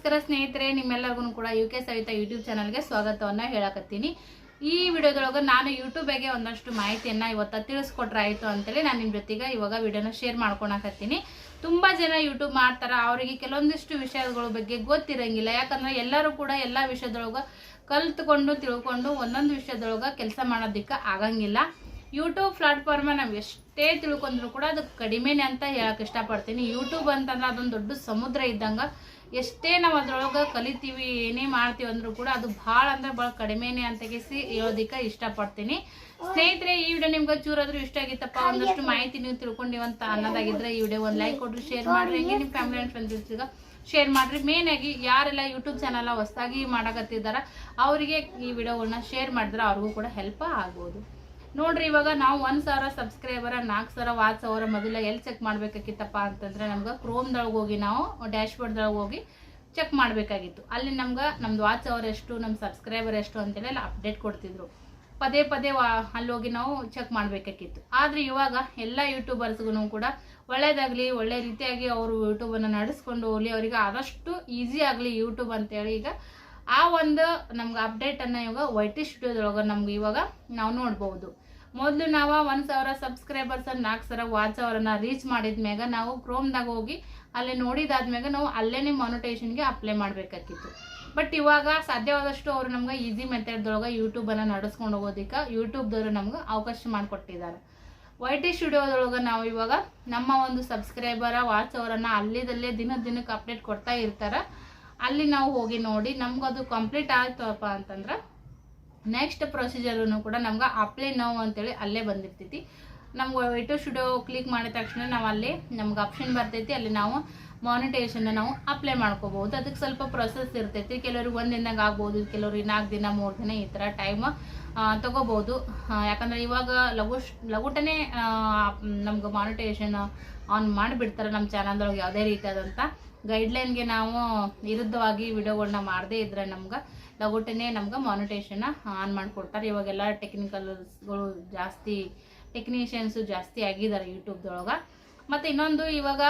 ನಮಸ್ಕಾರ ಸ್ನೇಹಿತರೆ, ನಿಮ್ಮೆಲ್ಲರಿಗೂ ಕೂಡ ಯು ಕೆ ಸವಿತಾ ಯೂಟ್ಯೂಬ್ ಚಾನಲ್ಗೆ ಸ್ವಾಗತವನ್ನು ಹೇಳಕತ್ತೀನಿ. ಈ ವಿಡಿಯೋದೊಳಗೆ ನಾನು ಯೂಟ್ಯೂಬಿಗೆ ಒಂದಷ್ಟು ಮಾಹಿತಿಯನ್ನು ಇವತ್ತು ತಿಳಿಸ್ಕೊಟ್ರಾಯಿತು ಅಂತೇಳಿ ನಾನು ನಿಮ್ಮ ಜೊತೆಗೆ ಇವಾಗ ವಿಡಿಯೋನ ಶೇರ್ ಮಾಡ್ಕೊಳಕತ್ತೀನಿ. ತುಂಬ ಜನ ಯೂಟ್ಯೂಬ್ ಮಾಡ್ತಾರೆ, ಅವರಿಗೆ ಕೆಲವೊಂದಿಷ್ಟು ವಿಷಯಗಳ ಬಗ್ಗೆ ಗೊತ್ತಿರಂಗಿಲ್ಲ. ಯಾಕಂದ್ರೆ ಎಲ್ಲರೂ ಕೂಡ ಎಲ್ಲ ವಿಷಯದೊಳಗೆ ಕಲ್ತ್ಕೊಂಡು ತಿಳ್ಕೊಂಡು ಒಂದೊಂದು ವಿಷಯದೊಳಗೆ ಕೆಲಸ ಮಾಡೋದಕ್ಕೆ ಆಗಂಗಿಲ್ಲ. ಯೂಟ್ಯೂಬ್ ಪ್ಲಾಟ್ಫಾರ್ಮ ನಾವು ಎಷ್ಟೇ ತಿಳ್ಕೊಂಡ್ರು ಕೂಡ ಅದು ಕಡಿಮೆನೆ ಅಂತ ಹೇಳಕ್ಕೆ ಇಷ್ಟಪಡ್ತೀನಿ. ಯೂಟ್ಯೂಬ್ ಅಂತಂದ್ರೆ ಅದೊಂದು ದೊಡ್ಡ ಸಮುದ್ರ ಇದ್ದಂಗೆ. ಎಷ್ಟೇ ನಾವು ಅದ್ರೊಳಗೆ ಕಲಿತೀವಿ, ಏನೇ ಮಾಡ್ತೀವಿ ಅಂದ್ರೂ ಕೂಡ ಅದು ಭಾಳ ಅಂದ್ರೆ ಭಾಳ ಕಡಿಮೆನೆ ಅಂತ ಕೇಸಿ ಹೇಳೋದಕ್ಕೆ ಇಷ್ಟಪಡ್ತೀನಿ. ಸ್ನೇಹಿತರೆ, ಈ ವಿಡಿಯೋ ನಿಮ್ಗೆ ಚೂರಾದ್ರೂ ಇಷ್ಟ ಆಗಿತ್ತಪ್ಪ, ಒಂದಷ್ಟು ಮಾಹಿತಿ ನೀವು ತಿಳ್ಕೊಂಡಿವಂತ ಅನ್ನೋದಾಗಿದ್ರೆ ಈ ವಿಡಿಯೋ ಒಂದು ಲೈಕ್ ಕೊಡ್ರಿ, ಶೇರ್ ಮಾಡ್ರಿ ನಿಮ್ಮ ಫ್ಯಾಮಿಲಿ ಆ್ಯಂಡ್ ಫ್ರೆಂಡ್ಸ್ ಶೇರ್ ಮಾಡ್ರಿ. ಮೇನ್ ಆಗಿ ಯಾರೆಲ್ಲ ಯೂಟ್ಯೂಬ್ ಚಾನಲ್ ಹೊಸದಾಗಿ ಮಾಡಕತ್ತಿದಾರ ಅವರಿಗೆ ಈ ವಿಡಿಯೋಗಳನ್ನ ಶೇರ್ ಮಾಡಿದ್ರೆ ಅವ್ರಿಗೂ ಕೂಡ ಹೆಲ್ಪ್ ಆಗ್ಬೋದು. ನೋಡ್ರಿ, ಇವಾಗ ನಾವು ಒಂದ್ ಸಾವಿರ ಸಬ್ಸ್ಕ್ರೈಬರ ನಾಲ್ಕು ಸಾವಿರ ವಾಚ್ ಸಾವಿರ ಮೊದಲ ಎಲ್ಲಿ ಚೆಕ್ ಮಾಡ್ಬೇಕಾಗಿತ್ತಪ್ಪ ಅಂತಂದ್ರೆ ನಮ್ಗೆ ಕ್ರೋಮ್ದೊಳಗೆ ಹೋಗಿ ನಾವು ಡ್ಯಾಶ್ ಬೋರ್ಡ್ದೊಳಗೆ ಹೋಗಿ ಚೆಕ್ ಮಾಡಬೇಕಾಗಿತ್ತು. ಅಲ್ಲಿ ನಮ್ಗೆ ನಮ್ದು ವಾಚ್ ಅವರ್ ಎಷ್ಟು ನಮ್ಮ ಸಬ್ಸ್ಕ್ರೈಬರ್ ಎಷ್ಟು ಅಂತೇಳಿ ಅಲ್ಲಿ ಅಪ್ಡೇಟ್ ಕೊಡ್ತಿದ್ರು. ಪದೇ ಪದೇ ವಾ ಅಲ್ಲಿ ಹೋಗಿ ನಾವು ಚೆಕ್ ಮಾಡಬೇಕಾಗಿತ್ತು. ಆದರೆ ಇವಾಗ ಎಲ್ಲ ಯೂಟ್ಯೂಬರ್ಸ್ಗೂ ಕೂಡ ಒಳ್ಳೇದಾಗಲಿ, ಒಳ್ಳೆ ರೀತಿಯಾಗಿ ಅವರು ಯೂಟ್ಯೂಬನ್ನು ನಡೆಸ್ಕೊಂಡು ಹೋಗ್ಲಿ, ಅವರಿಗೆ ಆದಷ್ಟು ಈಸಿ ಆಗಲಿ ಯೂಟ್ಯೂಬ್ ಅಂತೇಳಿ ಈಗ ಆ ಒಂದು ನಮ್ಗೆ ಅಪ್ಡೇಟನ್ನು ಇವಾಗ ವೈಟಿ ಸ್ಟುಡಿಯೋದೊಳಗೆ ನಮ್ಗೆ ಇವಾಗ ನಾವು ನೋಡ್ಬೋದು. ಮೊದಲು ನಾವು ಒಂದು ಸಾವಿರ ಸಬ್ಸ್ಕ್ರೈಬರ್ಸ್ ನಾಲ್ಕು ಸಾವಿರ ವಾಚ್ ಅವರನ್ನ ರೀಚ್ ಮಾಡಿದ್ಮ್ಯಾಗ ನಾವು ಕ್ರೋಮ್ದಾಗ ಹೋಗಿ ಅಲ್ಲಿ ನೋಡಿದಾದ್ಮ್ಯಾಗ ನಾವು ಅಲ್ಲೇನೆ ಮಾನಿಟೇಷನ್ಗೆ ಅಪ್ಲೈ ಮಾಡಬೇಕಾಗಿತ್ತು ಬಟ್ ಇವಾಗ ಸಾಧ್ಯವಾದಷ್ಟು ಅವರು ನಮ್ಗೆ ಈಸಿ ಮೆಥಡ್ದೊಳಗೆ ಯೂಟ್ಯೂಬನ್ನು ನಡೆಸ್ಕೊಂಡು ಹೋಗೋದಕ್ಕೆ ಯೂಟ್ಯೂಬ್ದವರು ನಮ್ಗೆ ಅವಕಾಶ ಮಾಡಿಕೊಟ್ಟಿದ್ದಾರೆ. ವೈ ಟಿ ಸ್ಟುಡಿಯೋದೊಳಗೆ ನಾವು ಇವಾಗ ನಮ್ಮ ಒಂದು ಸಬ್ಸ್ಕ್ರೈಬರ ವಾಚ್ ಅವರನ್ನು ಅಲ್ಲಿದಲ್ಲೇ ದಿನ ದಿನಕ್ಕೆ ಅಪ್ಡೇಟ್ ಕೊಡ್ತಾ ಇರ್ತಾರೆ. ಅಲ್ಲಿ ನಾವು ಹೋಗಿ ನೋಡಿ ನಮ್ಗೆ ಅದು ಕಂಪ್ಲೀಟ್ ಆಯ್ತಪ್ಪ ಅಂತಂದ್ರೆ ನೆಕ್ಸ್ಟ್ ಪ್ರೊಸೀಜರ್ನು ಕೂಡ ನಮ್ಗೆ ಅಪ್ಲೈ ನೋವು ಅಂತೇಳಿ ಅಲ್ಲೇ ಬಂದಿರ್ತೈತಿ. ನಮ್ಗೆ ವಿಟೋ ಶುಡೋ ಕ್ಲಿಕ್ ಮಾಡಿದ ತಕ್ಷಣ ನಾವು ಅಲ್ಲಿ ನಮ್ಗೆ ಆಪ್ಷನ್ ಬರ್ತೈತಿ, ಅಲ್ಲಿ ನಾವು ಮಾನಿಟೈಸನ್ನ ನಾವು ಅಪ್ಲೈ ಮಾಡ್ಕೋಬಹುದು. ಅದಕ್ಕೆ ಸ್ವಲ್ಪ ಪ್ರೊಸೆಸ್ ಇರ್ತೈತಿ. ಕೆಲವ್ರಿಗೆ ಒಂದು ದಿನದಾಗ ಆಗ್ಬೋದು, ಕೆಲವ್ರಿಗೆ ನಾಲ್ಕು ದಿನ, ಮೂರು ದಿನ ಈ ಥರ ಟೈಮ್ ತಗೋಬಹುದು. ಯಾಕಂದ್ರೆ ಇವಾಗ ಲಘು, ಲಘುಟನೆ ನಮ್ಗೆ ಮಾನಿಟೇಷನ್ ಆನ್ ಮಾಡಿಬಿಡ್ತಾರೆ ನಮ್ಮ ಚಾನಲ್ದೊಳಗೆ ಯಾವುದೇ ರೀತಿಯಾದಂಥ ಗೈಡ್ಲೈನ್ಗೆ ನಾವು ವಿರುದ್ಧವಾಗಿ ವಿಡಿಯೋಗಳನ್ನ ಮಾಡದೇ ಇದ್ರೆ ನಮ್ಗೆ ಲಘುಟನೆ ನಮ್ಗೆ ಮಾನಿಟೇಷನ್ನ ಆನ್ ಮಾಡಿಕೊಡ್ತಾರೆ. ಇವಾಗೆಲ್ಲ ಟೆಕ್ನಿಕಲ್ಸ್ಗಳು ಜಾಸ್ತಿ ಟೆಕ್ನಿಷಿಯನ್ಸು ಜಾಸ್ತಿ ಆಗಿದ್ದಾರೆ ಯೂಟ್ಯೂಬ್ದೊಳಗೆ ಮತ್ತು ಇನ್ನೊಂದು ಇವಾಗ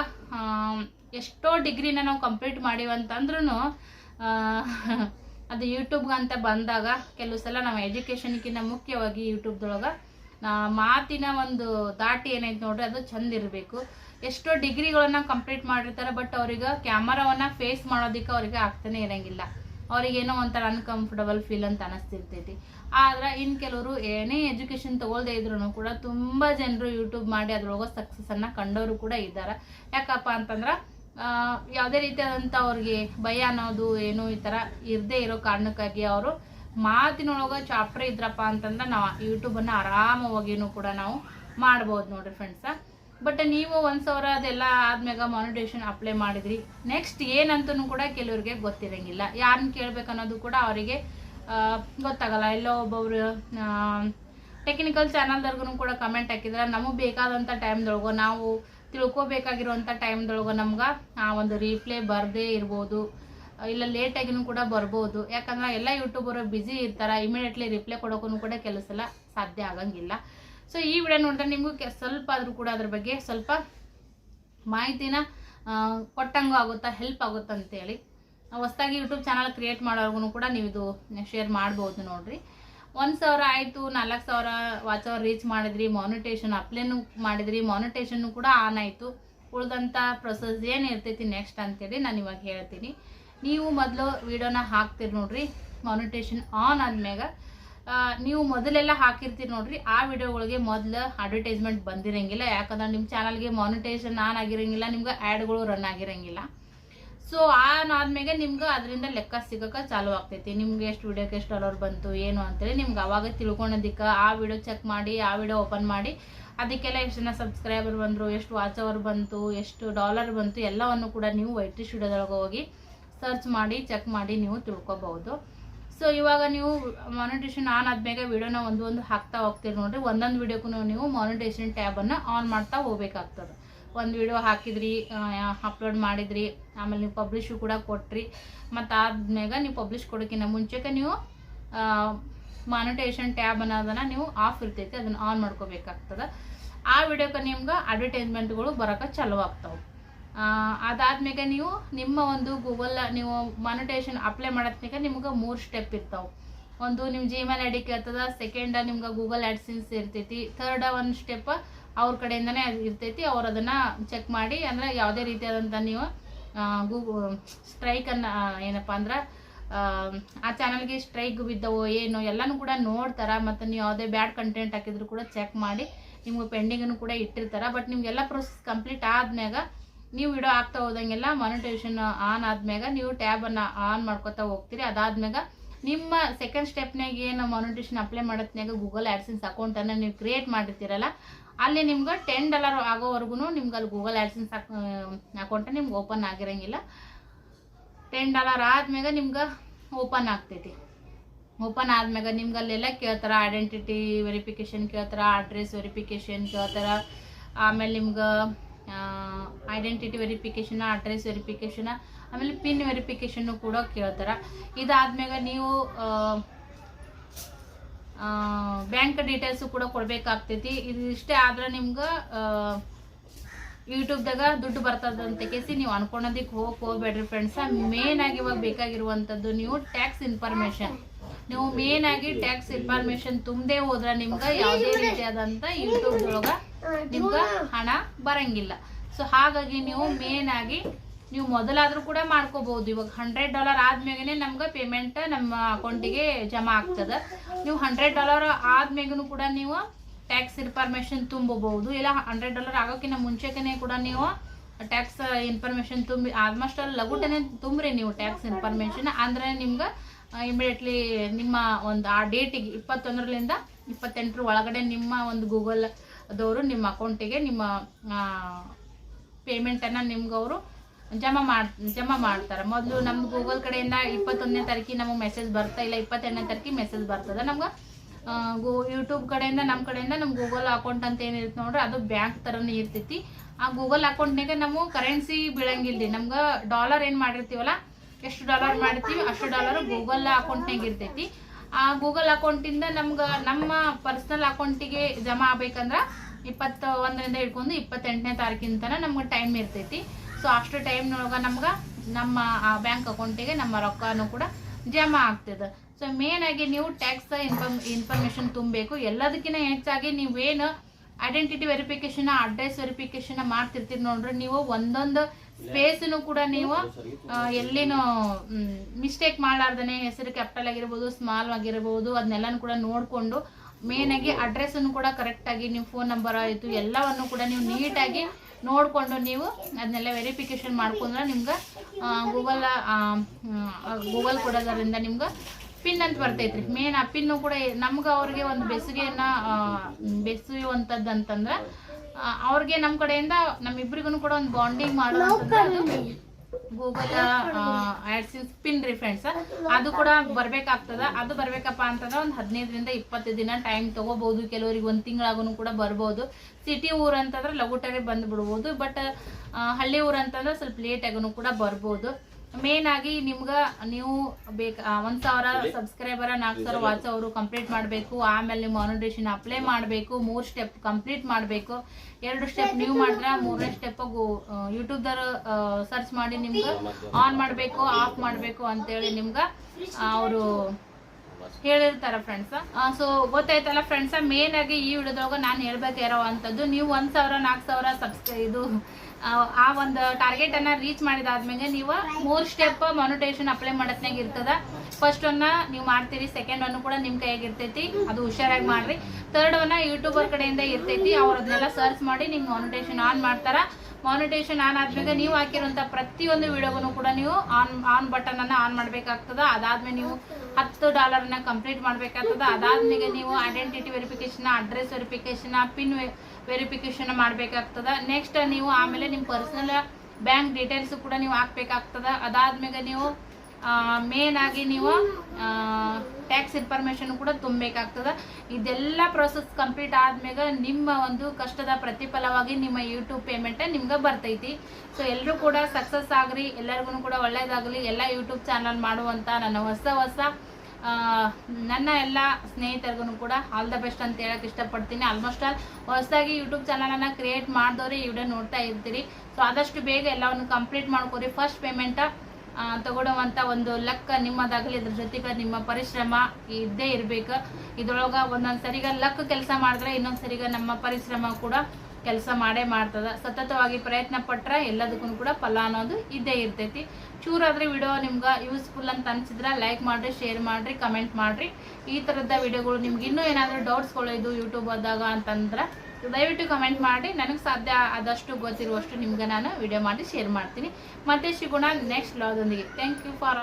ಎಷ್ಟೋ ಡಿಗ್ರಿನ ನಾವು ಕಂಪ್ಲೀಟ್ ಮಾಡೀವಂತಂದ್ರೂ ಅದು ಯೂಟ್ಯೂಬ್ಗೆ ಅಂತ ಬಂದಾಗ ಕೆಲವು ಸಲ ನಾವು ಎಜುಕೇಷನ್ಗಿಂತ ಮುಖ್ಯವಾಗಿ ಯೂಟ್ಯೂಬ್ದೊಳಗೆ ಮಾತಿನ ಒಂದು ದಾಟಿ ಏನೈತೆ ನೋಡ್ರಿ ಅದು ಚಂದ ಇರಬೇಕು. ಎಷ್ಟೋ ಡಿಗ್ರಿಗಳನ್ನ ಕಂಪ್ಲೀಟ್ ಮಾಡಿರ್ತಾರೆ, ಬಟ್ ಅವ್ರಿಗೆ ಕ್ಯಾಮರಾವನ್ನ ಫೇಸ್ ಮಾಡೋದಕ್ಕೆ ಅವ್ರಿಗೆ ಆಗ್ತಾನೆ ಇರಂಗಿಲ್ಲ. ಅವ್ರಿಗೇನೋ ಒಂಥರ ಅನ್ಕಂಫರ್ಟಬಲ್ ಫೀಲ್ ಅಂತ ಅನಿಸ್ತಿರ್ತೈತಿ. ಆದ್ರೆ ಇನ್ನು ಕೆಲವರು ಏನೇ ಎಜುಕೇಶನ್ ತಗೊಳ್ದೇ ಇದ್ರು ಕೂಡ ತುಂಬ ಜನರು ಯೂಟ್ಯೂಬ್ ಮಾಡಿ ಅದ್ರೊಳಗೆ ಸಕ್ಸಸ್ಸನ್ನು ಕಂಡವರು ಕೂಡ ಇದ್ದಾರೆ. ಯಾಕಪ್ಪ ಅಂತಂದ್ರೆ ಯಾವುದೇ ರೀತಿಯಾದಂಥ ಅವ್ರಿಗೆ ಭಯ ಅನ್ನೋದು ಏನು ಈ ಥರ ಇರದೇ ಇರೋ ಕಾರಣಕ್ಕಾಗಿ ಅವರು ಮಾತಿನೊಳಗೆ ಚಾಪ್ಟರ್ ಇದ್ರಪ್ಪ ಅಂತಂದ್ರೆ ನಾವು ಯೂಟ್ಯೂಬನ್ನು ಆರಾಮವಾಗಿನೂ ಕೂಡ ನಾವು ಮಾಡ್ಬೋದು ನೋಡ್ರಿ ಫ್ರೆಂಡ್ಸ ಬಟ್ ನೀವು ಒಂದು ಸಾವಿರ ಅದೆಲ್ಲ ಆದ್ಮ್ಯಾಗ ಮಾನಿಟೇಷನ್ ಅಪ್ಲೈ ಮಾಡಿದ್ರಿ. ನೆಕ್ಸ್ಟ್ ಏನಂತೂ ಕೂಡ ಕೆಲವ್ರಿಗೆ ಗೊತ್ತಿರಂಗಿಲ್ಲ. ಯಾರನ್ನ ಕೇಳಬೇಕು ಅನ್ನೋದು ಕೂಡ ಅವರಿಗೆ ಗೊತ್ತಾಗಲ್ಲ. ಎಲ್ಲೋ ಒಬ್ಬೊಬ್ರು ಟೆಕ್ನಿಕಲ್ ಚಾನಲ್ದವ್ರಿಗೂ ಕೂಡ ಕಮೆಂಟ್ ಹಾಕಿದ್ರೆ, ನಮಗೆ ಬೇಕಾದಂಥ ಟೈಮ್ದೊಳಗೋ ನಾವು ತಿಳ್ಕೊಬೇಕಾಗಿರುವಂಥ ಟೈಮ್ದೊಳಗೋ ನಮ್ಗೆ, ಆ, ಒಂದು ರೀಪ್ಲೇ ಬರದೇ ಇರ್ಬೋದು. ಇಲ್ಲ ಲೇಟಾಗಿನೂ ಕೂಡ ಬರ್ಬೋದು. ಯಾಕಂದ್ರೆ ಎಲ್ಲ ಯೂಟ್ಯೂಬರು ಬ್ಯುಸಿ ಇರ್ತಾರೆ ಇಮಿಡಿಯೇಟ್ಲಿ ರಿಪ್ಲೈ ಕೊಡೋಕ್ಕೂ ಕೂಡ ಕೆಲವು ಸಲ ಸಾಧ್ಯ ಆಗಂಗಿಲ್ಲ. ಸೊ ಈ ವಿಡಿಯೋ ನೋಡಿದ್ರೆ ನಿಮಗೂ ಸ್ವಲ್ಪ ಆದರೂ ಕೂಡ ಅದ್ರ ಬಗ್ಗೆ ಸ್ವಲ್ಪ ಮಾಹಿತಿನ ಕೊಟ್ಟಂಗೂ ಆಗುತ್ತಾ ಹೆಲ್ಪ್ ಆಗುತ್ತೆ ಅಂತೇಳಿ. ಹೊಸದಾಗಿ ಯೂಟ್ಯೂಬ್ ಚಾನಲ್ ಕ್ರಿಯೇಟ್ ಮಾಡೋರ್ಗು ಕೂಡ ನೀವು ಇದು ಶೇರ್ ಮಾಡ್ಬೋದು ನೋಡಿರಿ. ಒಂದು ಸಾವಿರ ಆಯಿತು ನಾಲ್ಕು ಸಾವಿರ ವಾಚ್ ಅವರ್ ರೀಚ್ ಮಾಡಿದ್ರಿ ಮಾನಿಟೇಷನ್ ಅಪ್ಲೈನು ಮಾಡಿದ್ರಿ ಮಾನಿಟೇಷನ್ನು ಕೂಡ ಆನ್ ಆಯಿತು. ಉಳಿದಂಥ ಪ್ರೊಸೆಸ್ ಏನು ಇರ್ತೈತಿ ನೆಕ್ಸ್ಟ್ ಅಂತೇಳಿ ನಾನು ಇವಾಗ ಹೇಳ್ತೀನಿ. ನೀವು ಮೊದಲು ವಿಡಿಯೋನ ಹಾಕ್ತೀರಿ ನೋಡ್ರಿ ಮಾನಿಟೇಷನ್ ಆನ್ ಆದ್ಮ್ಯಾಗ. ಆ, ನೀವು ಮೊದಲೆಲ್ಲ ಹಾಕಿರ್ತೀರಿ ನೋಡ್ರಿ, ಆ ವಿಡಿಯೋಗಳಿಗೆ ಮೊದಲು ಅಡ್ವರ್ಟೈಸ್ಮೆಂಟ್ ಬಂದಿರಂಗಿಲ್ಲ. ಯಾಕಂದ್ರೆ ನಿಮ್ಮ ಚಾನಲ್ಗೆ ಮಾನಿಟೈಸೇಷನ್ ಆನ್ ಆಗಿರಂಗಿಲ್ಲ, ನಿಮ್ಗೆ ಆ್ಯಡ್ಗಳು ರನ್ ಆಗಿರಂಗಿಲ್ಲ. ಸೊ ಆನ್ ಆದ್ಮೇಲೆ ನಿಮ್ಗೆ ಅದರಿಂದ ಲೆಕ್ಕ ಸಿಗಕ್ಕೆ ಚಾಲು ಆಗ್ತೈತಿ. ನಿಮ್ಗೆ ಎಷ್ಟು ವಿಡಿಯೋಕ್ಕೆ ಎಷ್ಟು ಅಲೋರ್ ಬಂತು, ಏನು ಅಂತೇಳಿ ನಿಮ್ಗೆ ಅವಾಗ ತಿಳ್ಕೊಳೋದಿಕ್ಕೆ ಆ ವಿಡಿಯೋ ಚೆಕ್ ಮಾಡಿ, ಆ ವಿಡಿಯೋ ಓಪನ್ ಮಾಡಿ, ಅದಕ್ಕೆಲ್ಲ ಎಷ್ಟು ಜನ ಸಬ್ಸ್ಕ್ರೈಬರ್ ಬಂದರು, ಎಷ್ಟು ವಾಚ್ ಅವರ್ ಬಂತು, ಎಷ್ಟು ಡಾಲರ್ ಬಂತು, ಎಲ್ಲವನ್ನು ಕೂಡ ನೀವು ವೈಟಿ ವಿಡಿಯೋದೊಳಗೆ ಹೋಗಿ ಸರ್ಚ್ ಮಾಡಿ ಚೆಕ್ ಮಾಡಿ ನೀವು ತಿಳ್ಕೊಬಹುದು. ಸೊ ಇವಾಗ ನೀವು ಮಾನಿಟೇಷನ್ ಆನ್ ಆದ್ಮೇಲೆ ವಿಡಿಯೋನ ಒಂದು ಒಂದು ಹಾಕ್ತಾ ಹೋಗ್ತೀರಿ ನೋಡ್ರಿ. ಒಂದೊಂದು ವಿಡಿಯೋಕ್ಕೂ ನೀವು ಮಾನಿಟೇಷನ್ ಟ್ಯಾಬನ್ನು ಆನ್ ಮಾಡ್ತಾ ಹೋಗ್ಬೇಕಾಗ್ತದೆ. ಒಂದು ವಿಡಿಯೋ ಹಾಕಿದ್ರಿ ಅಪ್ಲೋಡ್ ಮಾಡಿದ್ರಿ, ಆಮೇಲೆ ನೀವು ಪಬ್ಲಿಷು ಕೂಡ ಕೊಟ್ರಿ. ಮತ್ತು ಆದ್ಮೇಲೆ ನೀವು ಪಬ್ಲಿಷ್ ಕೊಡೋಕ್ಕಿಂತ ಮುಂಚೆಗೆ ನೀವು ಮಾನಿಟೇಷನ್ ಟ್ಯಾಬ್ ಅನ್ನೋದನ್ನು ನೀವು ಆಫ್ ಇರ್ತೈತಿ, ಅದನ್ನು ಆನ್ ಮಾಡ್ಕೋಬೇಕಾಗ್ತದೆ. ಆ ವಿಡಿಯೋಕ್ಕೆ ನಿಮ್ಗೆ ಅಡ್ವರ್ಟೈಸ್ಮೆಂಟ್ಗಳು ಬರೋಕೆ ಚಾಲು ಆಗ್ತಾವೆ. ಅದಾದ್ಮೇಲೆ ನೀವು ನಿಮ್ಮ ಒಂದು ಗೂಗಲ್ ನೀವು ಮಾನಿಟೇಷನ್ ಅಪ್ಲೈ ಮಾಡೋದ್ಮೇಲೆ ನಿಮ್ಗೆ ಮೂರು ಸ್ಟೆಪ್ ಇರ್ತಾವೆ. ಒಂದು ನಿಮ್ಮ ಜಿಮೇಲ್ ಐ ಡಿ ಕೇಳ್ತದ ಸೆಕೆಂಡ್ ನಿಮ್ಗೆ ಗೂಗಲ್ ಆ್ಯಡ್ಸಿನ್ಸ್ ಇರ್ತೈತಿ ಥರ್ಡ್ ಒಂದು ಸ್ಟೆಪ್ ಅವ್ರ ಕಡೆಯಿಂದನೇ ಅದು ಇರ್ತೈತಿ ಅವ್ರು ಅದನ್ನ ಚೆಕ್ ಮಾಡಿ ಅಂದ್ರೆ ಯಾವುದೇ ರೀತಿಯಾದಂಥ ನೀವು ಗೂಗು ಸ್ಟ್ರೈಕನ್ನು ಏನಪ್ಪ ಅಂದ್ರೆ ಆ, ಆ ಚಾನಲ್ಗೆ ಸ್ಟ್ರೈಕ್ ಬಿದ್ದವೋ ಏನು ಎಲ್ಲನೂ ಕೂಡ ನೋಡ್ತಾರೆ ಮತ್ತು ನೀವು ಯಾವುದೇ ಬ್ಯಾಡ್ ಕಂಟೆಂಟ್ ಹಾಕಿದ್ರು ಕೂಡ ಚೆಕ್ ಮಾಡಿ ನಿಮ್ಗೆ ಪೆಂಡಿಂಗನ್ನು ಕೂಡ ಇಟ್ಟಿರ್ತಾರೆ ಬಟ್ ನಿಮ್ಗೆಲ್ಲ ಪ್ರೊಸೆಸ್ ಕಂಪ್ಲೀಟ್ ಆದ್ಮ್ಯಾಗ ನೀವು ವಿಡಿಯೋ ಆಗ್ತಾ ಹೋದಂಗೆಲ್ಲ ಮಾನಿಟೇಷನ್ ಆನ್ ಆದ್ಮ್ಯಾಗ ನೀವು ಟ್ಯಾಬನ್ನು ಆನ್ ಮಾಡ್ಕೊತಾ ಹೋಗ್ತೀರಿ. ಅದಾದ್ಮ್ಯಾಗ ನಿಮ್ಮ ಸೆಕೆಂಡ್ ಸ್ಟೆಪ್ನಾಗ ಏನು ಮಾನಿಟೇಷನ್ ಅಪ್ಲೈ ಮಾಡತ್ನಾಗ ಗೂಗಲ್ ಆ್ಯಡ್ಸೆನ್ಸ್ ಅಕೌಂಟನ್ನು ನೀವು ಕ್ರಿಯೇಟ್ ಮಾಡಿರ್ತೀರಲ್ಲ, ಅಲ್ಲಿ ನಿಮ್ಗೆ ಟೆನ್ ಡಾಲರ್ ಆಗೋವರೆಗೂ ನಿಮ್ಗೆ ಅಲ್ಲಿ ಗೂಗಲ್ ಆಡ್ಸೆನ್ಸ್ ಅಕೌಂಟ್ ನಿಮ್ಗೆ ಓಪನ್ ಆಗಿರಂಗಿಲ್ಲ. ಟೆನ್ ಡಾಲರ್ ಆದ್ಮ್ಯಾಗ ನಿಮ್ಗೆ ಓಪನ್ ಆಗ್ತೈತಿ. ಓಪನ್ ಆದ್ಮ್ಯಾಗ ನಿಮ್ಗೆ ಅಲ್ಲೆಲ್ಲ ಕೇಳ್ತಾರ ಐಡೆಂಟಿಟಿ ವೆರಿಫಿಕೇಶನ್ ಕೇಳ್ತಾರ ಅಡ್ರೆಸ್ ವೆರಿಫಿಕೇಶನ್ ಕೇಳ್ತಾರ, ಆಮೇಲೆ ನಿಮ್ಗೆ ಐಡೆಂಟಿಟಿ ವೆರಿಫಿಕೇಶನ್ ಅಡ್ರೆಸ್ ವೆರಿಫಿಕೇಶನ್ ಆಮೇಲೆ ಪಿನ್ ವೆರಿಫಿಕೇಶನ್ನು ಕೂಡ ಕೇಳ್ತಾರೆ. ಇದಾದ್ಮೇಲೆ ನೀವು ಬ್ಯಾಂಕ್ ಡೀಟೇಲ್ಸು ಕೂಡ ಕೊಡಬೇಕಾಗ್ತೈತಿ. ಇದು ಇಷ್ಟೇ ಆದ್ರೆ ನಿಮ್ಗೆ ಯೂಟ್ಯೂಬ್ದಾಗ ದುಡ್ಡು ಬರ್ತದ ಅಂತ ಕೇಸಿ ನೀವು ಅನ್ಕೊಳೋದಕ್ಕೆ ಹೋಗಿ ಹೋಗ್ಬೇಡ್ರಿ ಫ್ರೆಂಡ್ಸ ಮೇನ್ ಆಗಿ ಇವಾಗ ಬೇಕಾಗಿರುವಂಥದ್ದು ನೀವು ಟ್ಯಾಕ್ಸ್ ಇನ್ಫಾರ್ಮೇಶನ್ ನೀವು ಮೇನ್ ಆಗಿ ಟ್ಯಾಕ್ಸ್ ಇನ್ಫಾರ್ಮೇಶನ್ ತುಂಬದೇ ಹೋದ್ರೆ ನಿಮ್ಗೆ ಯಾವುದೇ ರೀತಿಯಾದಂಥ ಒಳಗ ನಿಮ್ಗೆ ಹಣ ಬರಂಗಿಲ್ಲ. ಸೊ ಹಾಗಾಗಿ ನೀವು ಮೇನ್ ಆಗಿ ನೀವು ಮೊದಲಾದ್ರೂ ಕೂಡ ಮಾಡ್ಕೋಬಹುದು ಇವಾಗ ಹಂಡ್ರೆಡ್ ಡಾಲರ್ ಆದ್ಮೇಲೆ ನಮ್ಗೆ ಪೇಮೆಂಟ್ ನಮ್ಮ ಅಕೌಂಟಿಗೆ ಜಮಾ ಆಗ್ತದೆ. ನೀವು ಹಂಡ್ರೆಡ್ ಡಾಲರ್ ಆದ್ಮೇಗೂ ಕೂಡ ನೀವು ಟ್ಯಾಕ್ಸ್ ಇನ್ಫಾರ್ಮೇಶನ್ ತುಂಬಬಹುದು ಇಲ್ಲ ಹಂಡ್ರೆಡ್ ಡಾಲರ್ ಆಗೋಕ್ಕಿಂತ ಮುಂಚೆನೇ ಕೂಡ ನೀವು ಟ್ಯಾಕ್ಸ್ ಇನ್ಫಾರ್ಮೇಶನ್ ತುಂಬಿ ಆಲ್ಮೋಸ್ಟ್ ಅಲ್ಲಿ ಲಘುಟನೆ ತುಂಬ್ರಿ ನೀವು ಟ್ಯಾಕ್ಸ್ ಇನ್ಫಾರ್ಮೇಶನ್ ಅಂದ್ರೆ ನಿಮ್ಗೆ ಇಮಿಡಿಯೇಟ್ಲಿ ನಿಮ್ಮ ಒಂದು, ಆ ಡೇಟಿಗೆ ಇಪ್ಪತ್ತೊಂದರಿಂದ ಇಪ್ಪತ್ತೆಂಟರ ಒಳಗಡೆ ನಿಮ್ಮ ಒಂದು ಗೂಗಲ್ ದವರು ನಿಮ್ಮ ಅಕೌಂಟಿಗೆ ನಿಮ್ಮ ಪೇಮೆಂಟನ್ನು ನಿಮ್ಗೆ ಅವರು ಜಮಾ ಮಾಡಿ, ಜಮಾ ಮಾಡ್ತಾರೆ. ಮೊದಲು ನಮ್ಮ ಗೂಗಲ್ ಕಡೆಯಿಂದ ಇಪ್ಪತ್ತೊಂದನೇ ತಾರೀಕಿಗೆ ನಮಗೆ ಮೆಸೇಜ್ ಬರ್ತಾ ಇಲ್ಲ ಇಪ್ಪತ್ತೆರಡನೇ ತಾರೀಕಿಗೆ ಮೆಸೇಜ್ ಬರ್ತದೆ. ನಮ್ಗೆ ಗೂ ಯೂಟ್ಯೂಬ್ ಕಡೆಯಿಂದ ನಮ್ಮ ಕಡೆಯಿಂದ ನಮ್ಮ ಗೂಗಲ್ ಅಕೌಂಟ್ ಅಂತ ಏನಿರುತ್ತೆ ನೋಡ್ರಿ, ಅದು ಬ್ಯಾಂಕ್ ಥರನೇ ಇರ್ತೈತಿ. ಆ ಗೂಗಲ್ ಅಕೌಂಟ್ನಾಗ ನಾವು ಕರೆನ್ಸಿ ಬೀಳಂಗಿಲ್ರಿ. ನಮ್ಗೆ ಡಾಲರ್ ಏನು ಮಾಡಿರ್ತೀವಲ್ಲ, ಎಷ್ಟು ಡಾಲರ್ ಮಾಡಿರ್ತೀವಿ, ಅಷ್ಟು ಡಾಲರ್ ಗೂಗಲ್ ಅಕೌಂಟ್ನಾಗ ಇರ್ತೈತಿ. ಆ ಗೂಗಲ್ ಅಕೌಂಟಿಂದ ನಮ್ಗೆ ನಮ್ಮ ಪರ್ಸ್ನಲ್ ಅಕೌಂಟಿಗೆ ಜಮಾ ಆಗ್ಬೇಕಂದ್ರೆ ಇಪ್ಪತ್ತ ಒಂದರಿಂದ ಹಿಡ್ಕೊಂಡು ಇಪ್ಪತ್ತೆಂಟನೇ ತಾರೀಕಿನ ನಮ್ಗೆ ಟೈಮ್ ಇರ್ತೈತಿ. ಸೊ ಅಷ್ಟು ಟೈಮ್ನೊಳಗೆ ನಮ್ಗೆ ನಮ್ಮ, ಆ ಬ್ಯಾಂಕ್ ಅಕೌಂಟಿಗೆ ನಮ್ಮ ರೊಕ್ಕನೂ ಕೂಡ ಜಮಾ ಆಗ್ತದೆ. ಸೊ ಮೇನ್ ಆಗಿ ನೀವು ಟ್ಯಾಕ್ಸ್ ಇನ್ಫಾರ್ಮ್ ಇನ್ಫಾರ್ಮೇಶನ್ ತುಂಬಬೇಕು. ಎಲ್ಲದಕ್ಕಿಂತ ಹೆಚ್ಚಾಗಿ ನೀವೇನು ಐಡೆಂಟಿಟಿ ವೆರಿಫಿಕೇಶನ್ ಅಡ್ರೆಸ್ ವೆರಿಫಿಕೇಶನ್ ಮಾಡ್ತಿರ್ತೀರಿ ನೋಡ್ರಿ, ನೀವು ಒಂದೊಂದು ಸ್ಪೇಸ್ನು ಕೂಡ ನೀವು ಎಲ್ಲಿನೂ ಮಿಸ್ಟೇಕ್ ಮಾಡಲಾರ್ದನೆ, ಹೆಸರು ಕ್ಯಾಪಿಟಲ್ ಆಗಿರ್ಬೋದು ಸ್ಮಾಲ್ ಆಗಿರ್ಬೋದು, ಅದನ್ನೆಲ್ಲನೂ ಕೂಡ ನೋಡಿಕೊಂಡು ಮೇನ್ ಆಗಿ ಅಡ್ರೆಸ್ ಅನ್ನು ಕೂಡ ಕರೆಕ್ಟ್ ಆಗಿ ನೀವು ಫೋನ್ ನಂಬರ್ ಆಯಿತು, ಎಲ್ಲವನ್ನು ಕೂಡ ನೀವು ನೀಟಾಗಿ ನೋಡಿಕೊಂಡು ನೀವು ಅದನ್ನೆಲ್ಲ ವೆರಿಫಿಕೇಶನ್ ಮಾಡ್ಕೊಂಡ್ರೆ ನಿಮ್ಗೆ ಗೂಗಲ್ ಗೂಗಲ್ ಕೊಡೋದರಿಂದ ನಿಮ್ಗೆ ಪಿನ್ ಅಂತ ಬರ್ತೈತ್ರಿ. ಮೇನ್ ಆ ಪಿನ್ನು ಕೂಡ ನಮ್ಗೆ ಅವ್ರಿಗೆ ಒಂದು ಬೆಸುಗೆಯನ್ನು ಬೆಸೆಯುವಂಥದ್ದು ಅಂತಂದ್ರೆ ಅವ್ರಿಗೆ ನಮ್ಮ ಕಡೆಯಿಂದ ನಮ್ಮಿಬ್ಬರಿಗೂ ಕೂಡ ಒಂದು ಬಾಂಡಿಂಗ್ ಮಾಡೋದು ಗೂಗಲ್ ಆಡ್ಸೆನ್ಸ್ ಪಿನ್ ರೀ ಫ್ರೆಂಡ್ಸ್ ಅದು ಕೂಡ ಬರ್ಬೇಕಾಗ್ತದ. ಅದು ಬರ್ಬೇಕಪ್ಪ ಅಂತಂದ್ರೆ ಒಂದ್ ಹದಿನೈದರಿಂದ ಇಪ್ಪತ್ತು ದಿನ ಟೈಮ್ ತಗೋಬಹುದು ಕೆಲವರಿಗೆ ಒಂದು ತಿಂಗಳಾಗೂ ಕೂಡ ಬರ್ಬೋದು. ಸಿಟಿ ಊರು ಅಂತಂದ್ರೆ ಲಘುಟಾಗೆ ಬಂದು ಬಿಡ್ಬೋದು ಬಟ್ ಹಳ್ಳಿ ಊರು ಅಂತಂದ್ರೆ ಸ್ವಲ್ಪ ಲೇಟ್ ಆಗೂ ಕೂಡ ಬರ್ಬೋದು. ಮೇನ್ ಆಗಿ ನಿಮ್ಗ ನೀವು ಬೇಕ ಒಂದು ಸಾವಿರ ಸಬ್ಸ್ಕ್ರೈಬರ್ ನಾಲ್ಕು ಸಾವಿರ ವಾಚ್ ಅವರು ಕಂಪ್ಲೀಟ್ ಮಾಡಬೇಕು ಆಮೇಲೆ ನೀವು ಮಾನಿಟೇಷನ್ ಅಪ್ಲೈ ಮಾಡಬೇಕು ಮೂರು ಸ್ಟೆಪ್ ಕಂಪ್ಲೀಟ್ ಮಾಡಬೇಕು. ಎರಡು ಸ್ಟೆಪ್ ನೀವು ಮಾಡಿದ್ರೆ ಮೂರನೇ ಸ್ಟೆಪ್ ಯೂಟ್ಯೂಬ್ದಾರ ಸರ್ಚ್ ಮಾಡಿ ನಿಮ್ಗೆ ಆನ್ ಮಾಡಬೇಕು ಆಫ್ ಮಾಡಬೇಕು ಅಂತೇಳಿ ನಿಮ್ಗೆ ಅವರು ಹೇಳಿರ್ತಾರ ಫ್ರೆಂಡ್ಸ್ ಸೊ ಗೊತ್ತಾಯ್ತಲ್ಲ ಫ್ರೆಂಡ್ಸ್ ಮೇನ್ ಆಗಿ ಈ ವಿಡಿಯೋದೊಳಗ ನಾನು ಹೇಳ್ಬೇಕಿರೋ ಅಂಥದ್ದು ನೀವು ಒಂದ್ ಸಾವಿರ ನಾಲ್ಕು ಸಾವಿರ ಸಬ್ಸ್ಕ್ರೈ ಇದು ಆ, ಒಂದು ಟಾರ್ಗೆಟ್ ಅನ್ನ ರೀಚ್ ಮಾಡಿದಾದ್ಮೇಲೆ ನೀವು ಮೂರ್ ಸ್ಟೆಪ್ ಮಾನಿಟೇಷನ್ ಅಪ್ಲೈ ಮಾಡತ್ನಾಗ ಇರ್ತದ. ಫಸ್ಟ್ ಒನ್ನ ನೀವು ಮಾಡ್ತೀರಿ ಸೆಕೆಂಡ್ ಒನ್ ಕೂಡ ನಿಮ್ ಕೈಯಾಗ ಇರ್ತೈತಿ. ಅದು ಹುಷಾರಾಗಿ ಮಾಡ್ರಿ. ಥರ್ಡ್ ಒನ್ನ ಯೂಟ್ಯೂಬರ್ ಕಡೆಯಿಂದ ಇರ್ತೈತಿ. ಅವ್ರ ಅದನ್ನೆಲ್ಲ ಸರ್ಚ್ ಮಾಡಿ ನಿಮ್ ಮಾನಿಟೇಷನ್ ಆನ್ ಮಾಡ್ತಾರ. ಮಾನಿಟೇಷನ್ ಆನ್ ಆದ್ಮೇಲೆ ನೀವು ಹಾಕಿರುವಂತ ಪ್ರತಿಯೊಂದು ವಿಡಿಯೋಗೂ ಕೂಡ ನೀವು ಆನ್ ಆನ್ ಬಟನ್ ಅನ್ನ ಆನ್ ಮಾಡ್ಬೇಕಾಗ್ತದ. ಅದಾದ್ಮೇಲೆ ನೀವು ಹತ್ತು ಡಾಲರ್ನ ಕಂಪ್ಲೀಟ್ ಮಾಡ್ಬೇಕಾಗ್ತದ. ಅದಾದ್ಮೇಲೆ ನೀವು identity verification address verification pin verification ಮಾಡ್ಬೇಕಾಗ್ತದ. Next ನೀವು ಆಮೇಲೆ ನಿಮ್ಮ ಪರ್ಸನಲ್ ಬ್ಯಾಂಕ್ ಡೀಟೇಲ್ಸ್ ಕೂಡ ನೀವು ಹಾಕ್ಬೇಕಾಗ್ತದ. ಅದಾದ್ಮೇಲೆ ನೀವು ಮೇನ್ ಆಗಿ ನೀವು ಟ್ಯಾಕ್ಸ್ ಇನ್ಫಾರ್ಮೇಶನ್ ಕೂಡ ತುಂಬಬೇಕಾಗ್ತದ. ಇದೆಲ್ಲ ಪ್ರೊಸೆಸ್ ಕಂಪ್ಲೀಟ್ ಆದ್ಮೇಲೆ ನಿಮ್ಮ ಒಂದು ಕಷ್ಟದ ಪ್ರತಿಫಲವಾಗಿ ನಿಮ್ಮ ಯೂಟ್ಯೂಬ್ ಪೇಮೆಂಟ್ ನಿಮ್ಗೆ ಬರ್ತೈತಿ. ಸೊ ಎಲ್ಲರೂ ಕೂಡ ಸಕ್ಸಸ್ ಆಗ್ರಿ, ಎಲ್ಲರಿಗೂ ಕೂಡ ಒಳ್ಳೇದಾಗಲಿ. ಎಲ್ಲ ಯೂಟ್ಯೂಬ್ ಚಾನಲ್ ಮಾಡುವಂತ ನನ್ನ ಹೊಸ ಹೊಸ ನನ್ನ ಎಲ್ಲ ಸ್ನೇಹಿತರಿಗೂ ಕೂಡ ಆಲ್ ದ ಬೆಸ್ಟ್ ಅಂತ ಹೇಳಕ್ ಇಷ್ಟಪಡ್ತೀನಿ. ಆಲ್ಮೋಸ್ಟ್ ಆಲ್ ಹೊಸದಾಗಿ ಯೂಟ್ಯೂಬ್ ಚಾನಲನ್ನು ಕ್ರಿಯೇಟ್ ಮಾಡಿದವ್ರೆ ಈ ನೋಡ್ತಾ ಇರ್ತೀರಿ. ಸೊ ಆದಷ್ಟು ಬೇಗ ಎಲ್ಲವನ್ನು ಕಂಪ್ಲೀಟ್ ಮಾಡ್ಕೊರಿ. ಫಸ್ಟ್ ಪೇಮೆಂಟ ತಗೊಳ್ಳುವಂಥ ಒಂದು ಲಕ್ ನಿಮ್ಮದಾಗಲಿ, ಇದ್ರ ಜೊತೆಗೆ ನಿಮ್ಮ ಪರಿಶ್ರಮ ಇದ್ದೇ ಇರ್ಬೇಕು. ಇದ್ರೊಳಗೆ ಒಂದೊಂದು ಸರಿಗ ಲಕ್ ಕೆಲಸ ಮಾಡಿದ್ರೆ ಇನ್ನೊಂದು ಸರಿಗ ನಮ್ಮ ಪರಿಶ್ರಮ ಕೂಡ ಕೆಲಸ ಮಾಡೇ ಮಾಡ್ತದ. ಸತತವಾಗಿ ಪ್ರಯತ್ನ ಪಟ್ರೆ ಎಲ್ಲದಕ್ಕೂ ಕೂಡ ಫಲ ಅನ್ನೋದು ಇದ್ದೇ ಇರ್ತೈತಿ. ಚೂರಾದ್ರೆ ವಿಡಿಯೋ ನಿಮ್ಗೆ ಯೂಸ್ಫುಲ್ ಅಂತ ಅನ್ಸಿದ್ರೆ ಲೈಕ್ ಮಾಡಿರಿ ಶೇರ್ ಮಾಡಿರಿ ಕಮೆಂಟ್ ಮಾಡಿರಿ. ಈ ಥರದ ವಿಡಿಯೋಗಳು ನಿಮ್ಗೆ ಇನ್ನೂ ಏನಾದರೂ ಡೌಟ್ಸ್ಗಳು ಇದು ಯೂಟ್ಯೂಬ್ ಆದಾಗ ಅಂತಂದ್ರೆ ದಯವಿಟ್ಟು ಕಮೆಂಟ್ ಮಾಡಿ. ನನಗೆ ಸಾಧ್ಯ ಆದಷ್ಟು ಗೊತ್ತಿರುವಷ್ಟು ನಿಮ್ಗೆ ನಾನು ವಿಡಿಯೋ ಮಾಡಿ ಶೇರ್ ಮಾಡ್ತೀನಿ. ಮತ್ತೆ ಸಿಗೋಣ ನೆಕ್ಸ್ಟ್ ವ್ಲಾಗ್ದೊಂದಿಗೆ ಥ್ಯಾಂಕ್ ಯು ಫಾರ್